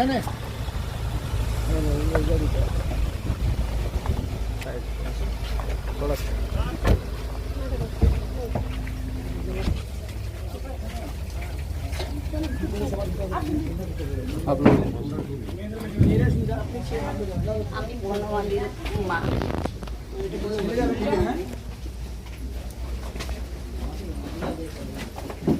এখানে আমি বনমালীর মা আমি একটু ওর সঙ্গে কথা বলে নিই তারপরে ভয় পাচ্ছ না আমার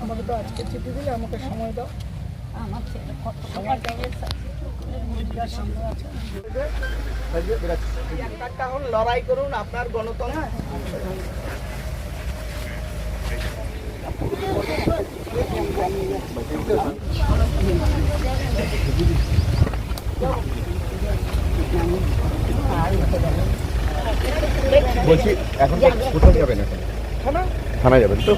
আমাকে তো আজকে চিঠি দিলে আমাকে সময় দাও আমার লড়াই করুন আপনার গণতন্ত্র বলছি, এখন কোথাও যাবেন এখন? থানায় যাবেন তো?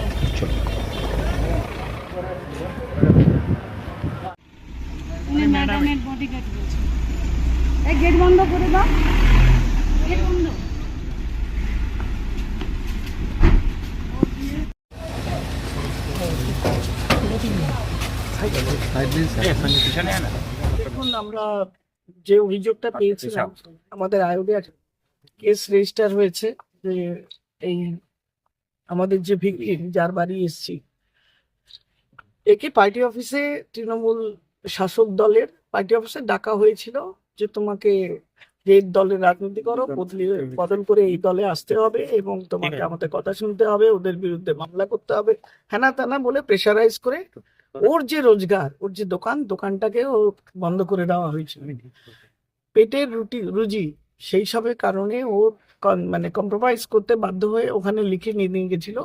ম্যাডামের বডিগার্ড এই গেট বন্ধ করে দাও। গেট বন্ধ। দেখুন, আমরা যে অভিযোগটা পেয়েছিলাম, আমাদের কেস রেজিস্টার হয়েছে যে এই আমাদের যে যার বাড়ি এসছি। একে পার্টি অফিসে তৃণমূল শাসক দলের পার্টি অফিসে ডাকা হয়েছিল যে তোমাকে যে দলের রাজনীতি করো, বদলি, বদল করে এই দলে আসতে হবে এবং তোমাকে আমাদের কথা শুনতে হবে, ওদের বিরুদ্ধে মামলা করতে হবে হ্যানা ত্যানা বলে প্রেশারাইজ করে ওর যে রোজগার, ওর যে দোকান দোকানটাকে ও বন্ধ করে দেওয়া হয়েছিল পেটের রুটি, রুজি, সেই সবের কারণে ও মানে কম্প্রোমাইজ করতে বাধ্য হয়ে ওখানে লিখে নিয়ে গেছিল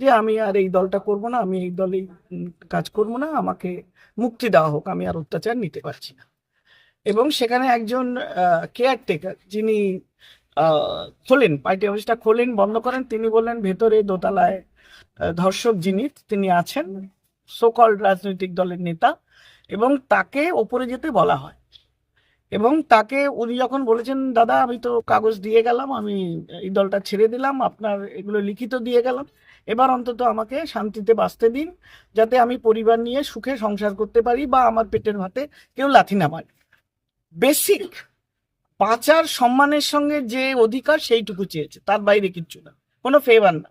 যে, আমি আর এই দলটা করব না, আমি এই দলে কাজ করব না, আমাকে মুক্তি দেওয়া হোক, আমি আর অত্যাচার নিতে পারছি না। এবং সেখানে একজন কেয়ারটেকার যিনি খোলেন, পার্টি অফিসটা খোলেন, বন্ধ করেন, তিনি বললেন, ভেতরে দোতলায় ধর্ষক যিনি, তিনি আছেন সোকল রাজনৈতিক দলের নেতা এবং তাকে ওপরে যেতে বলা হয়। এবং তাকে উনি যখন বলেছেন, দাদা, আমি তো কাগজ দিয়ে গেলাম, আমি এই দলটা ছেড়ে দিলাম, আপনার এগুলো লিখিত দিয়ে গেলাম। এবার অন্তত আমাকে শান্তিতে বাঁচতে দিন, যাতে আমি পরিবার নিয়ে সুখে সংসার করতে পারি বা আমার পেটের ভাতে কেউ লাথি না মারে। বেসিক বাঁচার সম্মানের সঙ্গে যে অধিকার সেইটুকু চেয়েছে, তার বাইরে কিচ্ছু না, কোনো ফেভার না।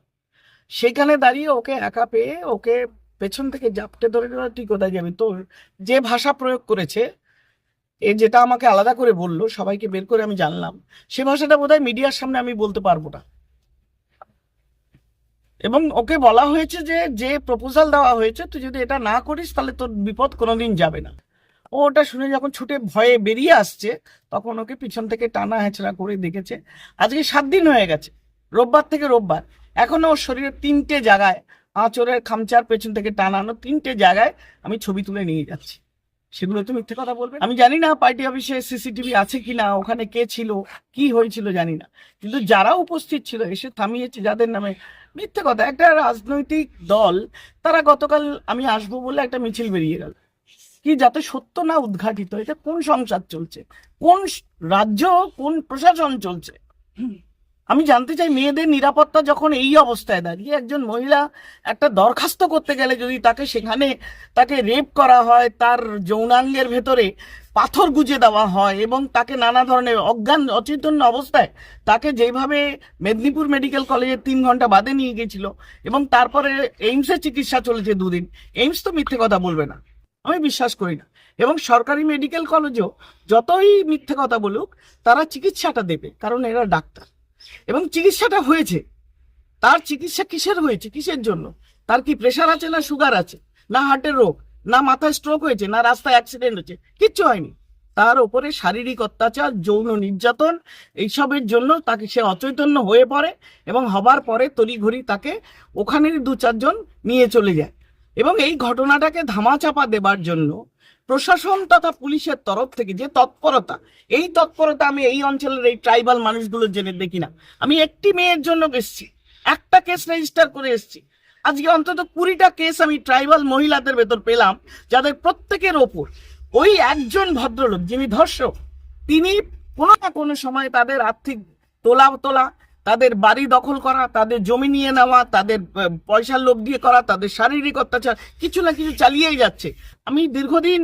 সেখানে দাঁড়িয়ে ওকে একা পেয়ে ওকে পেছন থেকে জাপটে ধরে দেওয়া তুই কোথায় যাবি? তোর যে ভাষা প্রয়োগ করেছে, এ যেটা আমাকে আলাদা করে বলল, সবাইকে বের করে আমি জানলাম। সে ভাষাটা বোধহয় মিডিয়ার সামনে আমি বলতে পারব না। এবং ওকে বলা হয়েছে যে যে প্রপোজাল দেওয়া হয়েছে, তুই যদি এটা না করিস, তাহলে তোর বিপদ কোনোদিন যাবে না। ও ওটা শুনে যখন ছুটে ভয়ে বেরিয়ে আসছে, তখন ওকে পিছন থেকে টানা হেঁচড়া করে দেখেছে। আজকে সাত দিন হয়ে গেছে, রোববার থেকে রোববার। এখনও ওর শরীরের তিনটে জায়গায় আঁচড়ের খামচার পেছন থেকে টানানো তিনটে জায়গায় আমি ছবি তুলে নিয়ে যাচ্ছি। সেগুলো তো মিথ্যে কথা বলবে আমি জানি না পার্টি অফিসে সিসিটিভি আছে কি না ওখানে কে ছিল, কি হয়েছিল জানি না। কিন্তু যারা উপস্থিত ছিল, এসে থামিয়েছে যাদের নামে মিথ্যে কথা। একটা রাজনৈতিক দল, তারা গতকাল আমি আসব বলে একটা মিছিল বেরিয়ে গেল। কি যাতে সত্য না উদ্ঘাটিত, এটা কোন সংসার চলছে? কোন রাজ্য, কোন প্রশাসন চলছে? আমি জানতে চাই, মেয়েদের নিরাপত্তা যখন এই অবস্থায় দাঁড়িয়ে একজন মহিলা একটা দরখাস্ত করতে গেলে যদি তাকে সেখানে তাকে রেপ করা হয়, তার যৌনাঙ্গের ভেতরে পাথর গুজে দেওয়া হয় এবং তাকে নানা ধরনের অজ্ঞান অচেতন্য অবস্থায় তাকে যেভাবে মেদিনীপুর মেডিকেল কলেজে তিন ঘণ্টা বাদে নিয়ে গেছিল এবং তারপরে এইমসে চিকিৎসা চলেছে দুদিন। এইমস তো মিথ্যে কথা বলবে না। আমি বিশ্বাস করি না। এবং সরকারি মেডিকেল কলেজেও যতই মিথ্যে কথা বলুক, তারা চিকিৎসাটা দেবে, কারণ এরা ডাক্তার। এবং চিকিৎসাটা হয়েছে। তার চিকিৎসা কিসের হয়েছে? কিসের জন্য? তার কি প্রেশার আছে না সুগার আছে? না হার্টের রোগ? না মাথায় স্ট্রোক হয়েছে? না রাস্তায় অ্যাক্সিডেন্ট হয়েছে? কিচ্ছু হয়নি। তার উপরে শারীরিক অত্যাচার, যৌন নির্যাতন, এইসবের জন্য তাকে সে অচৈতন্য হয়ে পড়ে এবং হবার পরে তড়িঘড়ি তাকে ওখানের দু চারজন নিয়ে চলে যায়। এবং এই ঘটনাটাকে ধামাচাপা দেবার জন্য প্রশাসন তথা পুলিশের তরফ থেকে যে তৎপরতা, এই তৎপরতা আমি এই অঞ্চলের এই ট্রাইবাল মানুষগুলোর জেনে দেখি না। আমি একটি মেয়ের জন্য এসেছি, একটা কেস রেজিস্টার করে এসেছি। আজকে অন্তত কুড়িটা কেস আমি ট্রাইবাল মহিলাদের ভেতর পেলাম, যাদের প্রত্যেকের ওপর ওই একজন ভদ্রলোক যিনি ধর্ষক, তিনি কোনো না কোনো সময় তাদের আর্থিক তোলা তোলা তাদের বাড়ি দখল করা তাদের জমি নিয়ে নেওয়া তাদের পয়সার লোভ দিয়ে করা তাদের শারীরিক অত্যাচার কিছু না কিছু চালিয়েই যাচ্ছে। আমি দীর্ঘদিন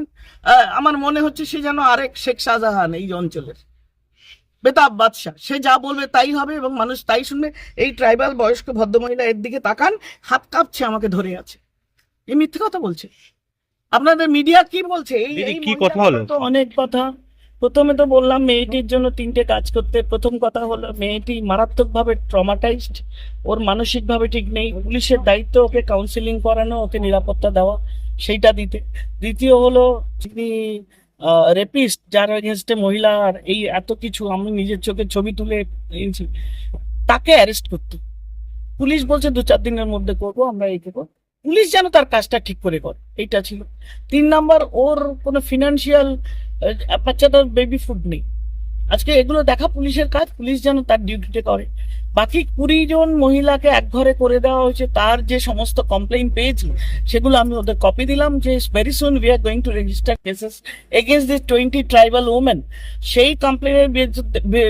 আমার মনে হচ্ছে সে যেন আরেক শেখ শাহজাহান এই অঞ্চলের। বেতাব বাদশাহ সে যা বলবে তাই হবে এবং মানুষ তাই শুনবে। এই ট্রাইবাল বয়স্ক ভদ্রমহিলা এর দিকে তাকান হাত কাঁপছে আমাকে ধরে আছে। এই মিথ্যে কথা বলছে। আপনাদের মিডিয়া কি বলছে? এই কি কথা হলো? অনেক কথা। প্রথমে তো বললাম মেয়েটির জন্য তিনটে কাজ করতে। প্রথম কথা হলো মেয়েটি মারাত্মকভাবে ট্রমাটাইজড ওর মানসিকভাবে ঠিক নেই। পুলিশের দায়িত্ব ওকে কাউন্সিলিং করানো, ওকে নিরাপত্তা দেওয়া, সেইটা দিতে। দ্বিতীয় হলো যিনি রেপিস্ট যার এগেনস্টে মহিলার এই এত কিছু আমি নিজের চোখে ছবি তুলে এনেছি, তাকে অ্যারেস্ট করতে। পুলিশ বলছে দু চার দিনের মধ্যে করব, আমরা এই করব। পুলিশ যেন তার কাজটা ঠিক করে করে, এইটা ছিল। তিন নাম্বার, ওর কোনো ফিনান্সিয়াল বাচ্চাটার বেবি ফুড নেই। আজকে এগুলো দেখা পুলিশের কাজ, পুলিশ যেন তার ডিউটিতে করে। বাকি কুড়ি জন মহিলাকে এক ঘরে করে দেওয়া হয়েছে, তার যে সমস্ত কমপ্লেইন পেয়েছি, সেগুলো আমি ওদের কপি দিলাম যে very soon we are going to register cases against this twenty tribal women সেই কমপ্লেনের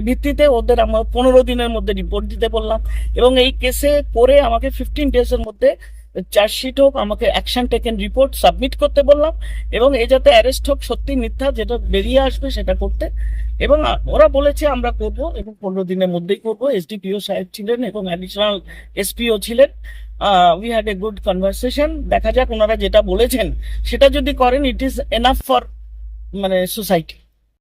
ভিত্তিতে ওদের আমার পনেরো দিনের মধ্যে রিপোর্ট দিতে বললাম এবং এই কেসে করে আমাকে ফিফটিন ডেজের মধ্যে চার্জশিট হোক, আমাকে অ্যাকশন টেকেন রিপোর্ট সাবমিট করতে বললাম এবং এ যাতে অ্যারেস্ট হোক, সত্যি মিথ্যা যেটা বেরিয়ে আসবে সেটা করতে। এবং ওরা বলেছে আমরা করব এবং পনেরো দিনের মধ্যেই করব। এসডিপিও সাহেব ছিলেন এবং অ্যাডিশনাল এসপিও ছিলেন। We had a good conversation দেখা যাক ওনারা যেটা বলেছেন, সেটা যদি করেন ইট ইজ এনাফ ফর মানে সোসাইটি